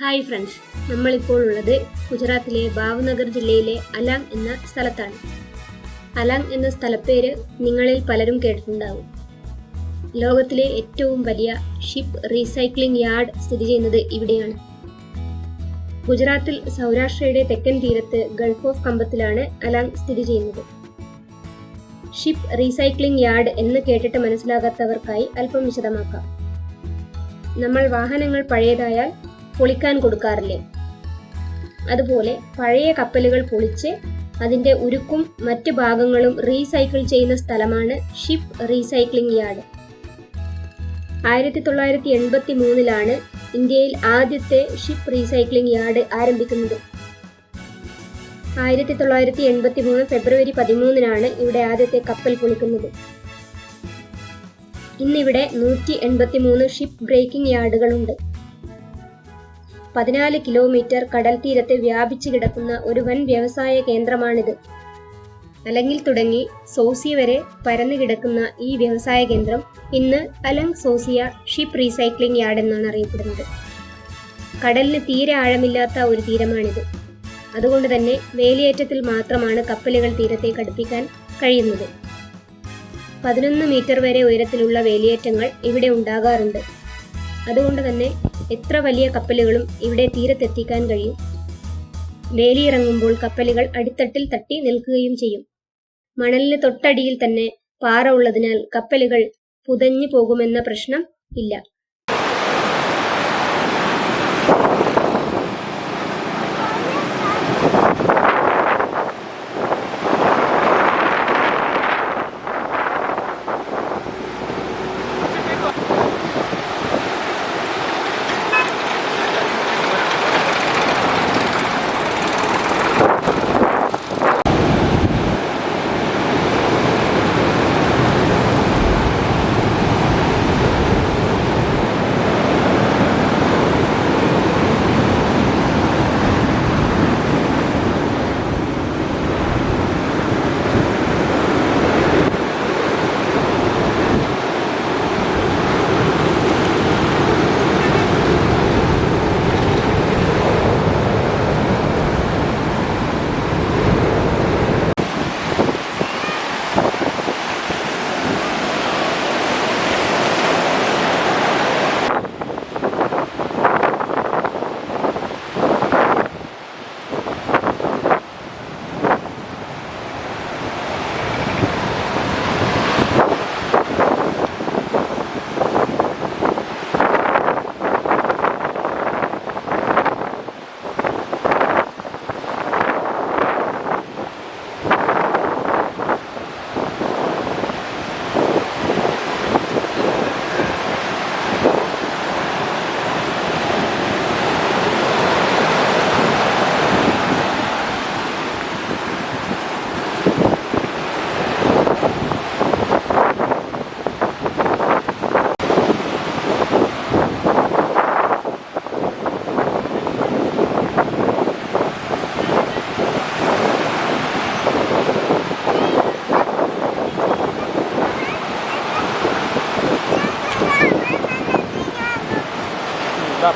Hi friends നമ്മളിപ്പോൾ ഉള്ളത് ഗുജറാത്തിലെ ഭാവ്നഗർ ജില്ലയിലെ അലാങ് എന്ന സ്ഥലത്താണ്. അലാങ് എന്ന സ്ഥലപ്പേര് നിങ്ങളിൽ പലരും കേട്ടിട്ടുണ്ടാകും ലോകത്തിലെ ഏറ്റവും വലിയ ഷിപ്പ് റീസൈക്ലിംഗ് യാർഡ് സ്ഥിതി ചെയ്യുന്നത് ഇവിടെയാണ്. ഗുജറാത്തിൽ സൗരാഷ്ട്രയുടെ തെക്കൻ തീരത്ത് ഗൾഫ് ഓഫ് കമ്പത്തിലാണ് അലാങ് സ്ഥിതി ചെയ്യുന്നത്. ഷിപ്പ് റീസൈക്ലിംഗ് യാർഡ് എന്ന് കേട്ടിട്ട് മനസ്സിലാകാത്തവർക്കായി അല്പം വിശദമാക്കാം. നമ്മൾ വാഹനങ്ങൾ പഴയതായാൽ പൊളിക്കാൻ കൊടുക്കാറില്ലേ? അതുപോലെ പഴയ കപ്പലുകൾ പൊളിച്ച് അതിന്റെ ഉരുക്കും മറ്റ് ഭാഗങ്ങളും റീസൈക്കിൾ ചെയ്യുന്ന സ്ഥലമാണ് ഷിപ്പ് റീസൈക്ലിംഗ് യാർഡ്. ആയിരത്തി തൊള്ളായിരത്തി എൺപത്തി മൂന്നിലാണ് ഇന്ത്യയിൽ ആദ്യത്തെ ഷിപ്പ് റീസൈക്ലിംഗ് യാർഡ് ആരംഭിക്കുന്നത്. ആയിരത്തി തൊള്ളായിരത്തി എൺപത്തി മൂന്ന് ഫെബ്രുവരി പതിമൂന്നിനാണ് ഇവിടെ ആദ്യത്തെ കപ്പൽ പൊളിക്കുന്നത്. ഇന്നിവിടെ നൂറ്റി എൺപത്തി മൂന്ന് ഷിപ്പ് ബ്രേക്കിംഗ് യാർഡുകളുണ്ട്. പതിനാല് കിലോമീറ്റർ കടൽ തീരത്ത് വ്യാപിച്ചു കിടക്കുന്ന ഒരു വൻ വ്യവസായ കേന്ദ്രമാണിത്. അലങ്ങിൽ തുടങ്ങി സോസിയ വരെ പരന്നു കിടക്കുന്ന ഈ വ്യവസായ കേന്ദ്രം ഇന്ന് Alang Sosiya ship recycling yard എന്നാണ് അറിയപ്പെടുന്നത്. കടലിന് തീരെ ആഴമില്ലാത്ത ഒരു തീരമാണിത്. അതുകൊണ്ട് തന്നെ വേലിയേറ്റത്തിൽ മാത്രമാണ് കപ്പലുകൾ തീരത്തെ അടുപ്പിക്കാൻ കഴിയുന്നത്. പതിനൊന്ന് മീറ്റർ വരെ ഉയരത്തിലുള്ള വേലിയേറ്റങ്ങൾ ഇവിടെ ഉണ്ടാകാറുണ്ട്. അതുകൊണ്ട് തന്നെ എത്ര വലിയ കപ്പലുകളും ഇവിടെ തീരത്തെത്തിക്കാൻ കഴിയും? വേലിയിറങ്ങുമ്പോൾ കപ്പലുകൾ അടിത്തട്ടിൽ തട്ടി നിൽക്കുകയും ചെയ്യും. മണലിന് തൊട്ടടിയിൽ തന്നെ പാറ ഉള്ളതിനാൽ കപ്പലുകൾ പുതഞ്ഞു പോകുമെന്ന പ്രശ്നം ഇല്ല.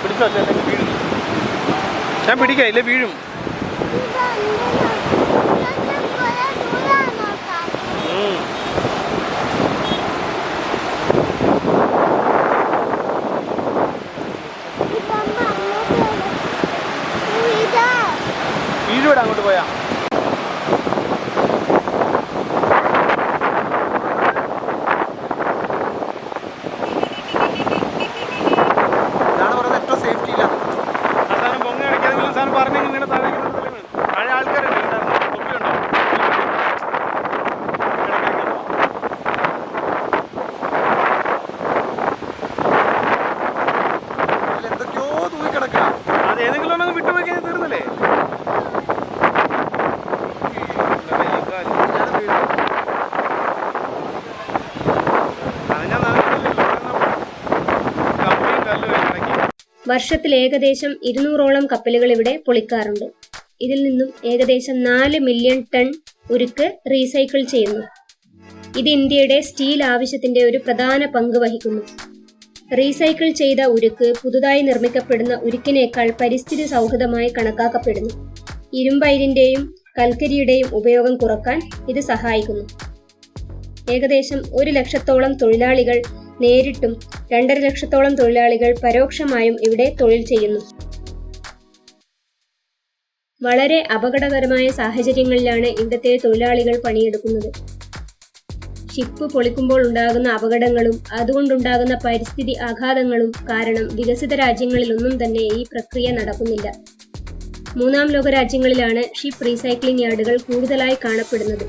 പിടിച്ചോ വീഴും. ഞാൻ പിടിക്കാം ഇല്ലേ വീഴും. വർഷത്തിൽ ഏകദേശം ഇരുന്നൂറോളം കപ്പലുകൾ ഇവിടെ പൊളിക്കാറുണ്ട്. ഇതിൽ നിന്നും ഏകദേശം നാല് മില്യൺ ടൺ ഉരുക്ക് റീസൈക്കിൾ ചെയ്യുന്നു. ഇത് ഇന്ത്യയുടെ സ്റ്റീൽ ആവശ്യത്തിന്റെ ഒരു പ്രധാന പങ്ക് വഹിക്കുന്നു. റീസൈക്കിൾ ചെയ്ത ഉരുക്ക് പുതുതായി നിർമ്മിക്കപ്പെടുന്ന ഉരുക്കിനേക്കാൾ പരിസ്ഥിതി സൗഹൃദമായി കണക്കാക്കപ്പെടുന്നു. ഇരുമ്പയിരിന്റെയും കൽക്കരിയുടെയും ഉപയോഗം കുറയ്ക്കാൻ ഇത് സഹായിക്കുന്നു. ഏകദേശം ഒരു ലക്ഷത്തോളം തൊഴിലാളികൾ നേരിട്ടും രണ്ടര ലക്ഷത്തോളം തൊഴിലാളികൾ പരോക്ഷമായും ഇവിടെ തൊഴിൽ ചെയ്യുന്നു. വളരെ അപകടകരമായ സാഹചര്യങ്ങളിലാണ് ഇവിടുത്തെ തൊഴിലാളികൾ പണിയെടുക്കുന്നത്. ഷിപ്പ് പൊളിക്കുമ്പോൾ ഉണ്ടാകുന്ന അപകടങ്ങളും അതുകൊണ്ടുണ്ടാകുന്ന പരിസ്ഥിതി ആഘാതങ്ങളും കാരണം വികസിത രാജ്യങ്ങളിലൊന്നും തന്നെ ഈ പ്രക്രിയ നടക്കുന്നില്ല. മൂന്നാം ലോക രാജ്യങ്ങളിലാണ് ഷിപ്പ് റീസൈക്ലിംഗ് യാർഡുകൾ കൂടുതലായി കാണപ്പെടുന്നത്.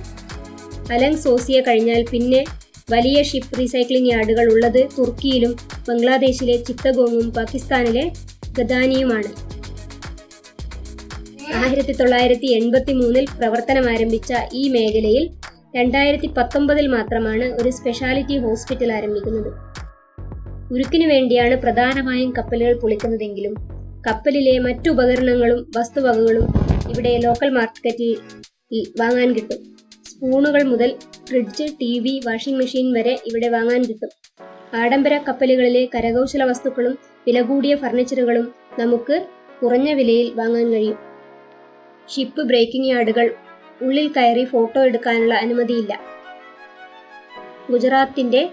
അലങ് സോസിയ കഴിഞ്ഞാൽ പിന്നെ വലിയ ഷിപ്പ് റീസൈക്ലിംഗ് യാർഡുകൾ ഉള്ളത് തുർക്കിയിലും ബംഗ്ലാദേശിലെ ചിത്തഗോങ്ങും പാകിസ്ഥാനിലെ ഗദാനിയുമാണ് ആയിരത്തി തൊള്ളായിരത്തി എൺപത്തി മൂന്നിൽ പ്രവർത്തനം ആരംഭിച്ച ഈ മേഖലയിൽ രണ്ടായിരത്തി പത്തൊമ്പതിൽ മാത്രമാണ് ഒരു സ്പെഷ്യാലിറ്റി ഹോസ്പിറ്റൽ ആരംഭിക്കുന്നത്. ഉരുക്കിനു വേണ്ടിയാണ് പ്രധാനമായും കപ്പലുകൾ പൊളിക്കുന്നതെങ്കിലും കപ്പലിലെ മറ്റു ഉപകരണങ്ങളും വസ്തുവകകളും ഇവിടെ ലോക്കൽ മാർക്കറ്റിൽ വാങ്ങാൻ കിട്ടും. സ്പൂണുകൾ മുതൽ fridge TV washing machine വരെ ഇവിടെ വാങ്ങാൻ കിട്ടും. ആഡംബര കപ്പലുകളിലെ കരകൗശല വസ്തുക്കളും വില കൂടിയ ഫർണിച്ചറുകളും നമുക്ക് കുറഞ്ഞ വിലയിൽ വാങ്ങാൻ കഴിയും. ഷിപ്പ് ബ്രേക്കിംഗ് യാർഡുകൾ ഉള്ളിൽ കയറി ഫോട്ടോ എടുക്കാനുള്ള അനുമതിയില്ല. ഗുജറാത്തിന്റെ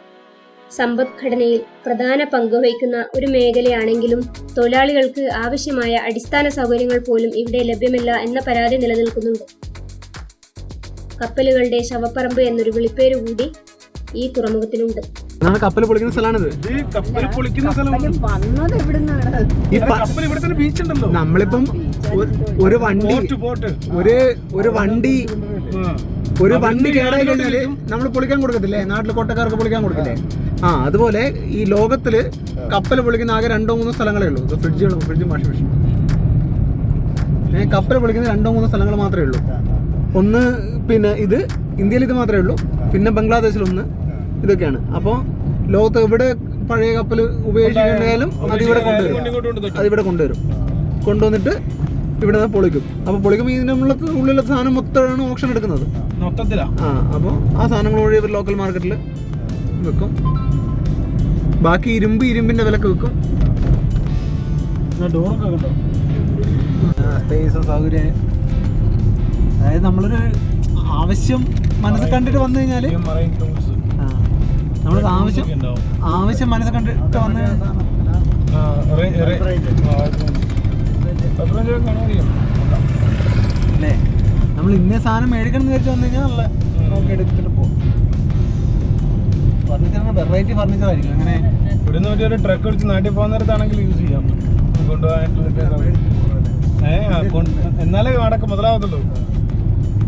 സമ്പദ്ഘടനയിൽ പ്രധാന പങ്ക് വഹിക്കുന്ന ഒരു മേഖലയാണെങ്കിലും തൊഴിലാളികൾക്ക് ആവശ്യമായ അടിസ്ഥാന സൗകര്യങ്ങൾ പോലും ഇവിടെ ലഭ്യമല്ല എന്ന പരാതി നിലനിൽക്കുന്നുണ്ട്. കപ്പലുകളുടെ ശവപ്പറമ്പ് എന്നൊരു വിളിപ്പേര് കൂടി ഈ തുറമുഖത്തിലുണ്ട്. കപ്പൽ പൊളിക്കുന്ന സ്ഥലമാണിത് കപ്പൽ പൊളിക്കുന്ന ബീച്ച് ഉണ്ടല്ലോ. നമ്മളിപ്പം ഒരു- വണ്ടി ഒരു ഒരു വണ്ടി ഒരു വണ്ടി കേടായി കഴിഞ്ഞാൽ നമ്മൾ പൊളിക്കാൻ കൊടുക്കത്തില്ലേ? നാട്ടിലെ കോട്ടക്കാർക്ക് പൊളിക്കാൻ കൊടുക്കില്ലേ ആ അതുപോലെ ഈ ലോകത്തിൽ കപ്പൽ പൊളിക്കുന്ന ആകെ രണ്ടോ മൂന്നോ സ്ഥലങ്ങളേ ഉള്ളൂ. ഫ്രിഡ്ജുകളും ഫ്രിഡ്ജും വാഷിംഗ് മെഷീൻ കപ്പൽ പൊളിക്കുന്ന രണ്ടോ മൂന്നോ സ്ഥലങ്ങൾ മാത്രമേ ഉള്ളൂ. ഒന്ന് പിന്നെ ഇത് ഇന്ത്യയിൽ ഇത് മാത്രമേ ഉള്ളൂ. പിന്നെ ബംഗ്ലാദേശിൽ ഒന്ന് ഇതൊക്കെയാണ്. അപ്പോൾ ലോകത്ത് എവിടെ പഴയ കപ്പൽ ഉപയോഗിച്ചിട്ടുണ്ടെങ്കിലും അതിവിടെ കൊണ്ടുവരും. അതിവിടെ കൊണ്ടുവരും കൊണ്ടുവന്നിട്ട് ഇവിടെ നിന്ന് പൊളിക്കും. അപ്പോൾ പൊളിക്കുമ്പോൾ ഇതിനുള്ള ഉള്ളിലെ സാധനം മൊത്തമാണ് ഓപ്ഷൻ എടുക്കുന്നത്. ആ അപ്പോൾ ആ സാധനങ്ങൾ വഴി ഇവർ ലോക്കൽ മാർക്കറ്റിൽ വെക്കും. ബാക്കി ഇരുമ്പ് ഇരുമ്പിന്റെ വിലക്ക് വെക്കും. ഡോറൊക്കെ കണ്ടോ? സ്പേസ് സൗകര്യം അതായത് നമ്മളൊരു ആവശ്യം മനസ്സിൽ കണ്ടിട്ട് വന്നു കഴിഞ്ഞാൽ നമ്മൾ ആവശ്യം ആവശ്യം മനസ്സിൽ കണ്ടിട്ട് വന്നു. അല്ലേ? നമ്മൾ ഇന്ന സാധനം മേടിക്കണം എന്ന് വിചാരിച്ചു വന്നു കഴിഞ്ഞാൽ നല്ല നമുക്ക് എടുത്തിട്ട് പോകും ഫർണിച്ചറിന് വെറൈറ്റി ഫർണിച്ചർ ആയിരിക്കും. അങ്ങനെ ഇവിടുന്ന് ഒരു ട്രക്ക് അടിച്ച് നാട്ടിൽ പോകുന്ന നേരത്താണെങ്കിൽ യൂസ് ചെയ്യാം. കൊണ്ടുപോകാനായിട്ടുള്ള എന്നാലേ അടക്കം മുതലാവത്തുള്ളൂ.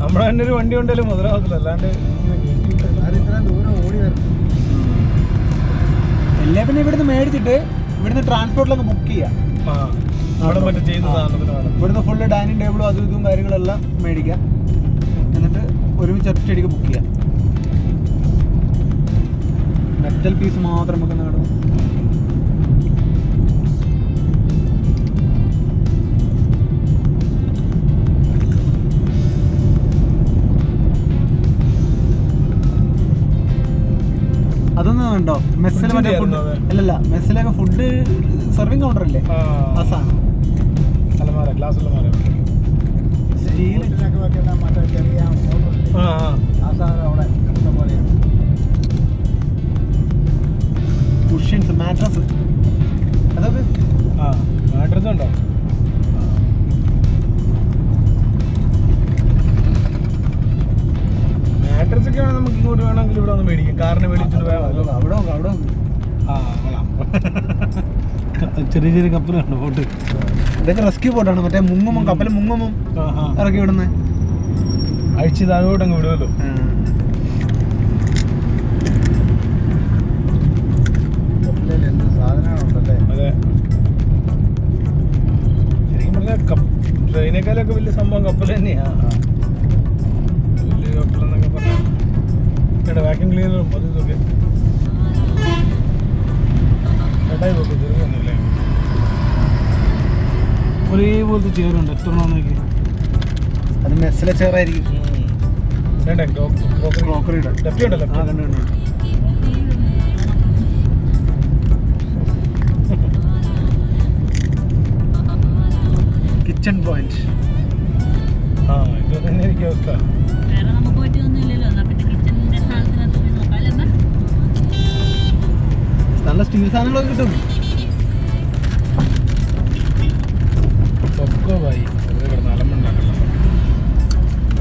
നമ്മുടെ തന്നെ ഒരു വണ്ടി ഉണ്ടല്ലോ മുതലാവത്തില്ല അല്ലാണ്ട് എല്ലാ പിന്നെ ഇവിടുന്ന് മേടിച്ചിട്ട് ഇവിടുന്ന് ട്രാൻസ്പോർട്ടിലൊക്കെ ബുക്ക് ചെയ്യാം. ഇവിടുന്ന് ഫുള്ള് ഡൈനിങ് ടേബിളും അതും ഇതും കാര്യങ്ങളെല്ലാം മേടിക്കാം. എന്നിട്ട് ഒരുമിച്ച് ഒറ്റയടിക്ക് ബുക്ക് ചെയ്യാം. മെറ്റൽ പീസ് മാത്രം നമുക്ക് നേടും അതൊന്നും മെസ്സിലെ മെസ്സിൽ മറ്റേ ഫുഡ് അല്ലല്ല മെസ്സിലൊക്കെ ഫുഡ് സെർവിങ് കൗണ്ടർ അല്ലേ ആ. സാധനം. കുഷ്യൻസ് മാട്രസ് അതൊക്കെ അഡ്രസ് ഉണ്ടോ? ചെറിയ ചെറിയ കപ്പലാണ് ബോട്ട് ഇതൊക്കെ റെസ്ക്യൂ ബോട്ടാണ് മറ്റേ മുങ്ങുമ്പം കപ്പൽ മുങ്ങുമ്പം ഇറക്കി വിടുന്നത് അഴിച്ച് താഴോട്ട് അങ്ങ് വിടുമല്ലോ ട്രെയിനേക്കാളൊക്കെ വലിയ സംഭവം കപ്പൽ തന്നെയാ. വലിയ കപ്പലെന്നൊക്കെ പറഞ്ഞാൽ വാക്യൂം ക്ലീനറും അതും ഇതൊക്കെ. ചേട്ടായി പോക്ക് പോലത്തെ ചേറുണ്ട് എത്ര നോക്കി അത് മെസ്സിലെ ചേറായിരിക്കും കിച്ചൺ പോയിന്റ് ആ നല്ല സ്റ്റീൽ സാധനങ്ങളൊക്കെ കിട്ടും. 都可